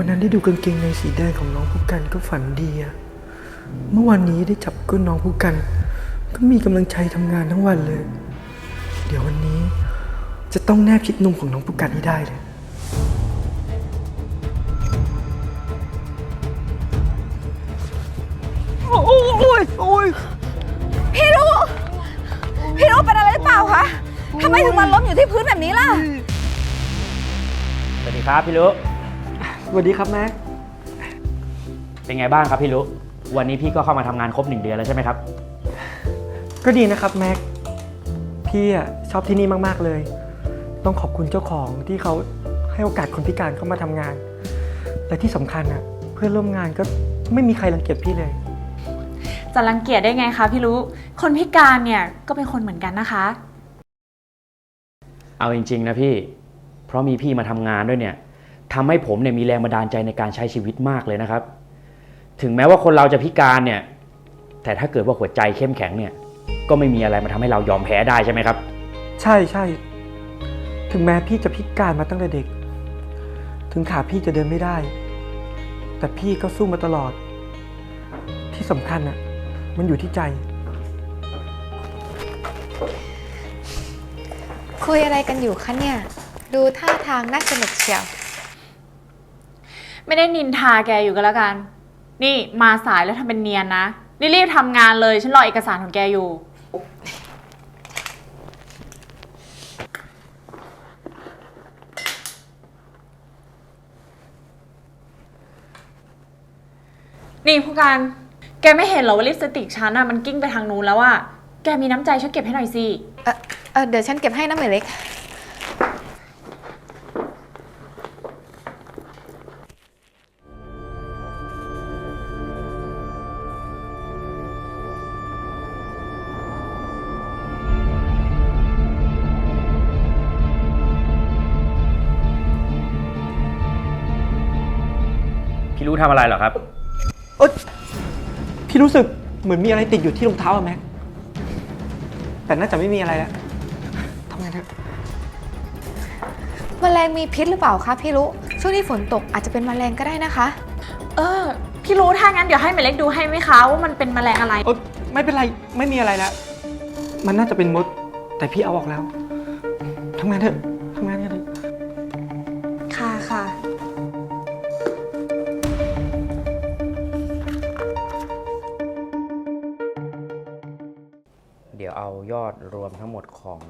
วันนั้นได้ดูกางเกงในสีแดงของน้องผู้กันก็ฝันดีอะเมื่อวันนี้ได้จับก้นน้องผู้กัน ก็มีกำลังใจทำงานทั้งวันเลย เดี๋ยววันนี้จะต้องแนบชิดนมของน้องผู้กันให้ได้เลย โอ้ยโอ้ยโอ้ยพี่รู้พี่รู้เป็นอะไรหรือเปล่าคะทำไมถึงมาล้มอยู่ที่พื้นแบบนี้ล่ะ สวัสดีครับพี่ลุ สวัสดีครับแม็ก เป็นไงบ้างครับพี่ลุวันนี้พี่ก็เข้ามาทำงานครบหนึ่งเดือนแล้วใช่ไหมครับ ก็ดีนะครับแม็ก พี่อะชอบที่นี่มาก ๆ เลย ต้องขอบคุณเจ้าของที่เขาให้โอกาสคนพิการเข้ามาทำงาน และที่สำคัญอะเพื่อนร่วมงานก็ไม่มีใครรังเกียจพี่เลย จะรังเกียจได้ไงคะพี่รู้คนพิการเนี่ยก็เป็นคนเหมือนกันนะคะ เอาจริงๆนะพี่ เพราะมีพี่มาทำงานด้วยเนี่ย ทำให้ผมเนี่ยมีแรงบันดาลใจในการใช้ชีวิตมากเลยนะครับ ถึงแม้ว่าคนเราจะพิการเนี่ย แต่ถ้าเกิดว่าหัวใจเข้มแข็งเนี่ย ก็ไม่มีอะไรมาทำให้เรายอมแพ้ได้ใช่ไหมครับ ใช่ใช่ ถึงแม้พี่จะพิการมาตั้งแต่เด็ก ถึงขาพี่จะเดินไม่ได้ แต่พี่ก็สู้มาตลอด ที่สำคัญอะมันอยู่ที่ใจ คุยอะไรกันอยู่คะเนี่ย ดูท่าทางน่าสนุกเชียว ไม่ได้นินทาแกอยู่ก็แล้วกัน นี่มาสายแล้วทำเป็นเนียนนะนี่รีบทำงานเลยฉันรอเอกสารของแกอยู่ นี่ผู้การ แกไม่เห็นเหรอว่าลิปสติกฉันอะมันกิ้งไปทางนู้นแล้วอะแกมีน้ำใจช่วยเก็บให้หน่อยสิ เออเออเดี๋ยวฉันเก็บให้นะเหมยเล็ก รู้ทำอะไรเหรอครับ เอยพี่รู้สึกเหมือนมีอะไรติดอยู่ที่รองเท้าอะแม็ก แต่น่าจะไม่มีอะไรแล้วทำไงานเถอะแมลงมีพิษหรือเปล่าคะพี่รู้ช่วงนี้ฝนตกอาจจะเป็นแมลงก็ได้นะคะ เออ พี่รู้ถ้างั้นเดี๋ยวให้หมายเล็กดูให้ไหมคะ ว่ามันเป็นแมลงอะไร เอยไม่เป็นไร ไม่มีอะไรแล้ว มันน่าจะเป็นมด แต่พี่เอาออกแล้วทำงานเถอะ ดี๋ยวเอายอดรวมทั้งหมดของ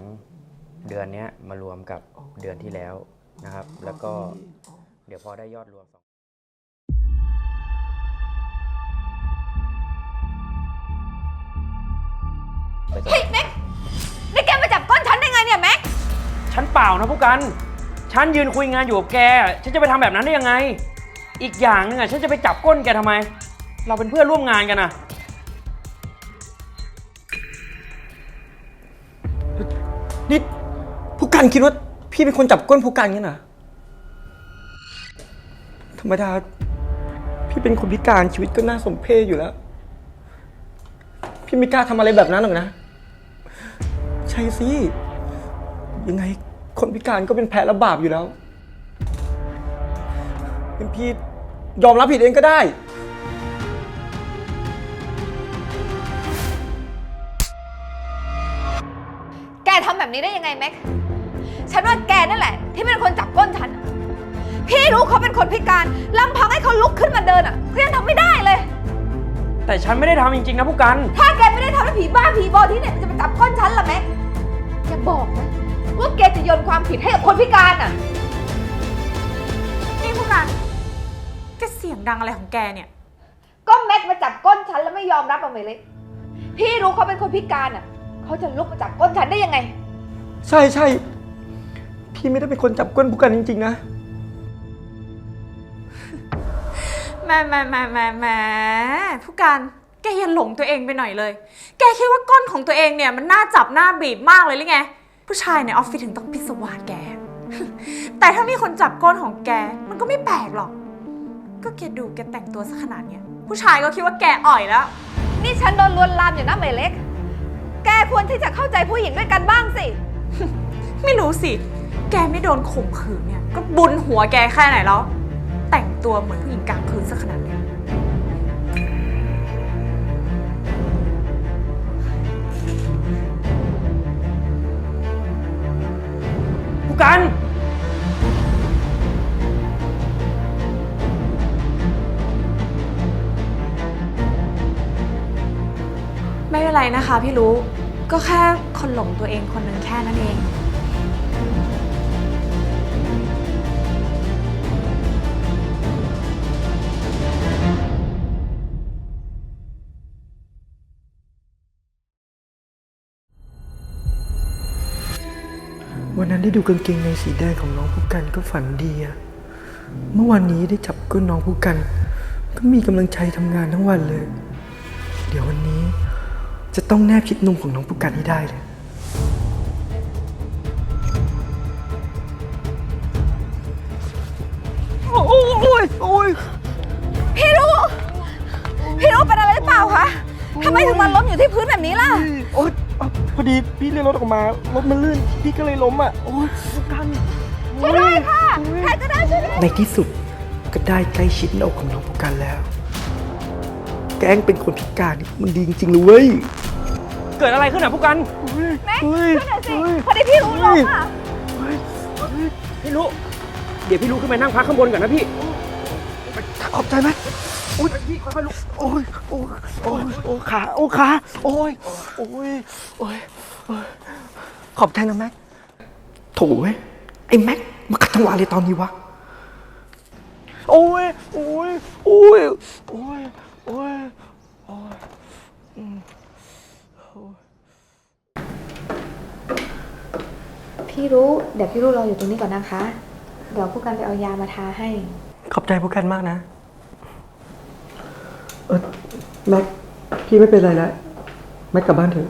เดือนเนี้ยมารวมกับเดือนที่แล้วนะครับ แล้วก็เดี๋ยวพอได้ยอดรวมสองเฮ้ยแม็กนี่แกมาจับก้นฉันได้ไงเนี่ยแม็กฉันเปล่านะผู้กัน ฉันยืนคุยงานอยู่กับแก ฉันจะไปทำแบบนั้นได้ยังไง อีกอย่างหนึงอะฉันจะไปจับก้นแกทำไม เราเป็นเพื่อนร่วมงานกันนะ นี่ผู้กันคิดว่าพี่เป็นคนจับก้นผู้กันงั้นเหรอธรรมดา พี่เป็นคนพิการชีวิตก็น่าสมเพชอยู่แล้ว พี่ไม่กล้าทำอะไรแบบนั้นหรอกนะ ใช่สิ ยังไงคนพิการก็เป็นแพ้และบาปอยู่แล้วเป็นพี่ยอมรับผิดเองก็ได้ แกทำแบบนี้ได้ยังไงแม็ก ฉันว่าแกนั่นแหละ ที่เป็นคนจับก้นฉัน พี่รู้เขาเป็นคนพิการลำพังให้เขาลุกขึ้นมาเดินอะเขายังทำไม่ได้เลย แต่ฉันไม่ได้ทำจริงๆนะผู้กัน ถ้าแกไม่ได้ทำให้ผีบ้าผีบอที่ไหนมันจะมาจับก้นฉันล่ะแม็กอย่าบอกนะว่าแกจะโยนความผิดให้กับคนพิการอะ นี่ผู้การแกเสียงดังอะไรของแกเนี่ย ก็แม็กมาจับก้นฉันแล้วไม่ยอมรับเอาไปเลย พี่รู้เขาเป็นคนพิการอะ เขาจะลุกมาจับก้นฉันได้ยังไง ใช่ใช่ พี่ไม่ได้เป็นคนจับก้นผู้กันจริง ๆ นะ แหม่แหม่แหม่แหม่แหม่ผู้การแกอย่าหลงตัวเองไปหน่อยเลย แกคิดว่าก้นของตัวเองเนี่ยมันน่าจับน่าบีบมากเลยหรือไง ผู้ชายในออฟฟิศถึงต้องพิศวาสแก แต่ถ้ามีคนจับก้นของแกมันก็ไม่แปลกหรอก ก็แกดูแกแต่งตัวซะขนาดเนี้ยผู้ชายก็คิดว่าแกอ่อยแล้ว นี่ฉันโดนลวนลามอยู่นะเมเล็ก แกควรที่จะเข้าใจผู้หญิงด้วยกันบ้างสิ ไม่รู้สิ แกไม่โดนข่มขืนเนี่ย ก็บุญหัวแกแค่ไหนแล้ว แต่งตัวเหมือนผู้หญิงกลางคืนสักขนาดนี้ผู้กันไม่เป็นไรนะคะพี่รู้ ก็แค่คนหลงตัวเองคนหนึ่งแค่นั้นเอง วันนั้นได้ดูกางเกงในสีแดงของน้องผู้กันก็ฝันดีอะเมื่อวันนี้ได้จับก้นน้องผู้กัน ก็มีกำลังใจทำงานทั้งวันเลย เดี๋ยววันนี้ จะต้องแนบชิดนมของน้องผู้กันให้ได้เลย โอ้ยโอ้ยโอ้ยพี่รู้พี่รู้เป็นอะไรหรือเปล่าคะทำไมถึงมาล้มอยู่ที่พื้นแบบนี้ล่ะ โอ้ยเอาพอดีพี่เลี้ยวรถออกมารถมันลื่น พี่ก็เลยล้มอะ โอ้ยผู้กันช่วยด้วยค่ะ ใครก็ได้ช่วยด้วยในที่สุดก็ได้ใกล้ชิดหน้าอกของน้องผู้กันแล้ว แกล้งเป็นคนพิการนี่มันดีจริงๆเลยเว้ย เกิดอะไรขึ้นอะผู้กัน แม็กเฮ้ยช่วยหน่อยสิเฮ้ยพอดีพี่รู้ล้มอะ พี่รู้ เดี๋ยวพี่รู้ขึ้นไปนั่งพักข้างบนก่อนนะพี่ ขอบใจไหมโอ้ยพี่ค่อยๆลุกโอ้ยโอ้ยโอ้ยโอ้ยขาโอ้ยขาโอ้ยโอ้ยโอ้ยโอ้ยขอบใจนะแม็กโถเว้ยไอ้แม็กมาขัดจังหวะเลยตอนนี้วะโอ้ยโอ้ยโอ้ยโอ้ย โอ้ยพี่รู้ เดี๋ยวพี่รู้รออยู่ตรงนี้ก่อนนะคะ เดี๋ยวผู้กันไปเอายามาทาให้ ขอบใจพวกกันมากนะ เออแม็กพี่ไม่เป็นไรแล้วแม็กกลับบ้านเถอะ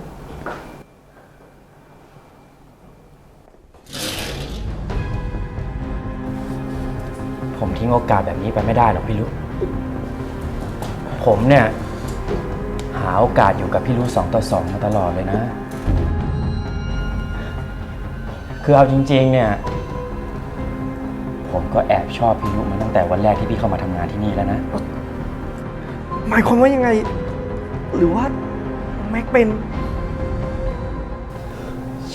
ผมทิ้งโอกาสแบบนี้ไปไม่ได้หรอกพี่รู้ ผมเนี่ย หาโอกาสอยู่กับพี่รู้สองต่อสองมาตลอดเลยนะ คือเอาจริง ๆ เนี่ย ผมก็แอบชอบพี่รู้มาตั้งแต่วันแรกที่พี่เข้ามาทำงานที่นี่แล้วนะ หมายความว่ายังไง หรือว่าแม็กเป็น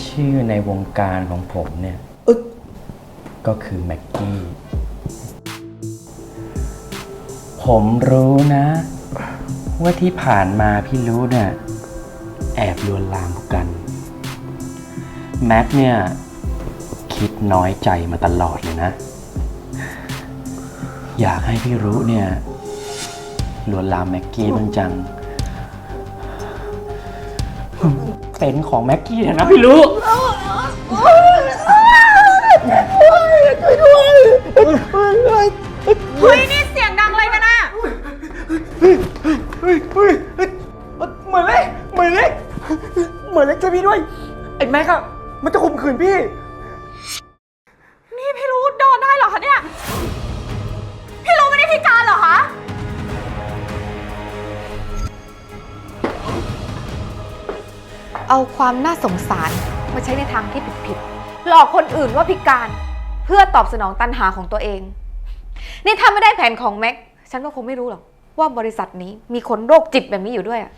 ชื่อในวงการของผมเนี่ย เออก็คือแม็กกี้ ผมรู้นะ ว่าที่ผ่านมาพี่รู้เนี่ยแอบลวนลามกัน แม็กเนี่ยคิดน้อยใจมาตลอดเลยนะ อยากให้พี่รู้เนี่ยลวนลามแม็กกี้บ้างจังเป็นของแม็กกี้เถอะนะพี่รู้เฮ้ยนี่เสียงดังอะไร แม็กอะมันจะข่มขืนพี่ นี่พี่รู้โดนได้เหรอคะเนี่ย พี่รู้ไม่ได้พิการเหรอคะ เอาความน่าสงสารมาใช้ในทางที่ผิดๆ หลอกคนอื่นว่าพิการเพื่อตอบสนองตันหาของตัวเอง นี่ถ้าไม่ได้แผนของแม็ก ฉันก็คงไม่รู้หรอกว่าบริษัทนี้มีคนโรคจิตแบบนี้อยู่ด้วยอะ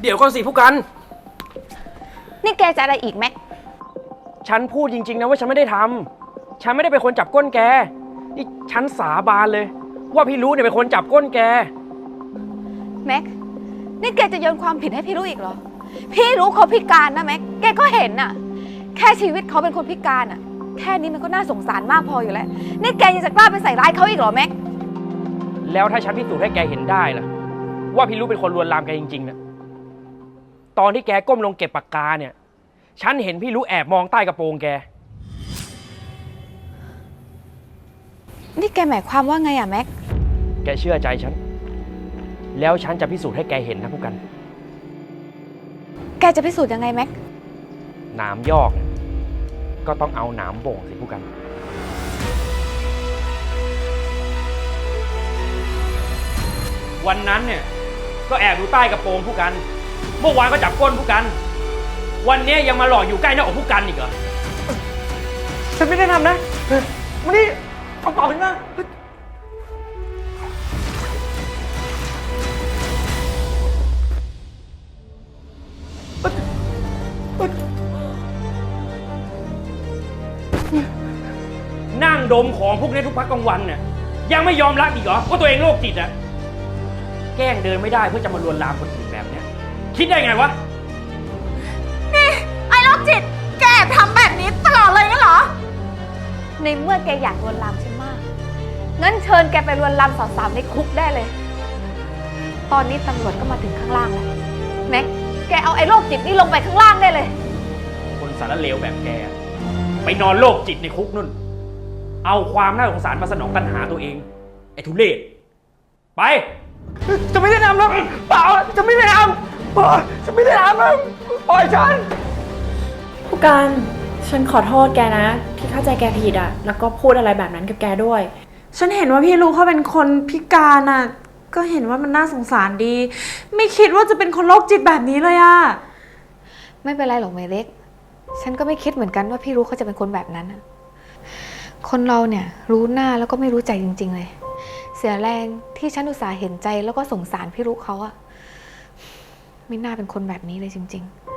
เดี๋ยวก่อนสิผู้กัน นี่แกจะอะไรอีกแม็ก ฉันพูดจริง ๆ นะว่าฉันไม่ได้ทำฉันไม่ได้เป็นคนจับก้นแก นี่ฉันสาบานเลย ว่าพี่รู้เนี่ยเป็นคนจับก้นแก แม็ก นี่แกจะโยนความผิดให้พี่รู้อีกเหรอ พี่รู้เขาพิการนะแม็ก แกก็เห็นน่ะ แค่ชีวิตเขาเป็นคนพิการอะ แค่นี้มันก็น่าสงสารมากพออยู่แล้ว นี่แกยังจะกล้าไปใส่ร้ายเขาอีกเหรอแม็ก แล้วถ้าฉันพิสูจน์ให้แกเห็นได้ล่ะ ว่าพี่รู้เป็นคนลวนลามแกจริงๆเนี่ย ตอนที่แกก้มลงเก็บปากกาเนี่ย ฉันเห็นพี่รู้แอบมองใต้กระโปรงแก นี่แกหมายความว่าไงอะแม็ก แกเชื่อใจฉัน แล้วฉันจะพิสูจน์ให้แกเห็นนะผู้กัน แกจะพิสูจน์ยังไงแม็ก หนามยอกเนี่ยก็ต้องเอาหนามบ่งสิผู้กัน วันนั้นเนี่ย ก็แอบดูใต้กระโปรงผู้กัน เมื่อวานก็จับก้นผู้กัน วันนี้ยังมาหลอกอยู่ใกล้หน้าอกผู้กันอีกเหรอ ฉันไม่ได้ทำนะเออมานี่เอาเป่าขึ้นมาเฮ้ยนั่งดมของพวกนี้ทุกพักกลางวันเนี่ยยังไม่ยอมรับอีกเหรอว่าตัวเองโรคจิตอะแกล้งเดินไม่ได้เพื่อจะมาลวนลามคนอื่นแบบเนี้ย คิดได้ไงวะ นี่ไอ้โรคจิต แกแอบทำแบบนี้ตลอดเลยงั้นเหรอ ในเมื่อแกอยากลวนลามฉันมาก งั้นเชิญแกไปลวนลามสาวๆในคุกได้เลย ตอนนี้ตำรวจก็มาถึงข้างล่างแล้ว แม็ก แกเอาไอ้โรคจิตนี่ลงไปข้างล่างได้เลย คนสารเลวแบบแก ไปนอนโรคจิตในคุกนุ่น เอาความน่าสงสารมาสนองตัณหาตัวเอง ไอ้ทุเรศ ไป จะไม่ได้ทำแล้วเปล่าจะไม่ได้ทำ ปล่อยจะไม่ได้ทำนะปล่อยฉัน ผู้การฉันขอโทษแกนะ ที่เข้าใจแกผิดอะแล้วก็พูดอะไรแบบนั้นกับแกด้วย ฉันเห็นว่าพี่ลูกเขาเป็นคนพิการอะ ก็เห็นว่ามันน่าสงสารดี ไม่คิดว่าจะเป็นคนโรคจิตแบบนี้เลยอะ ไม่เป็นไรหรอกเมเล็ก ฉันก็ไม่คิดเหมือนกันว่าพี่รู้เขาจะเป็นคนแบบนั้นน่ะคนเราเนี่ยรู้หน้าแล้วก็ไม่รู้ใจจริง ๆ เลย เสียแรงที่ฉันอุตส่าห์เห็นใจแล้วก็สงสารพี่รู้เขาอะ ไม่น่าเป็นคนแบบนี้เลยจริง ๆ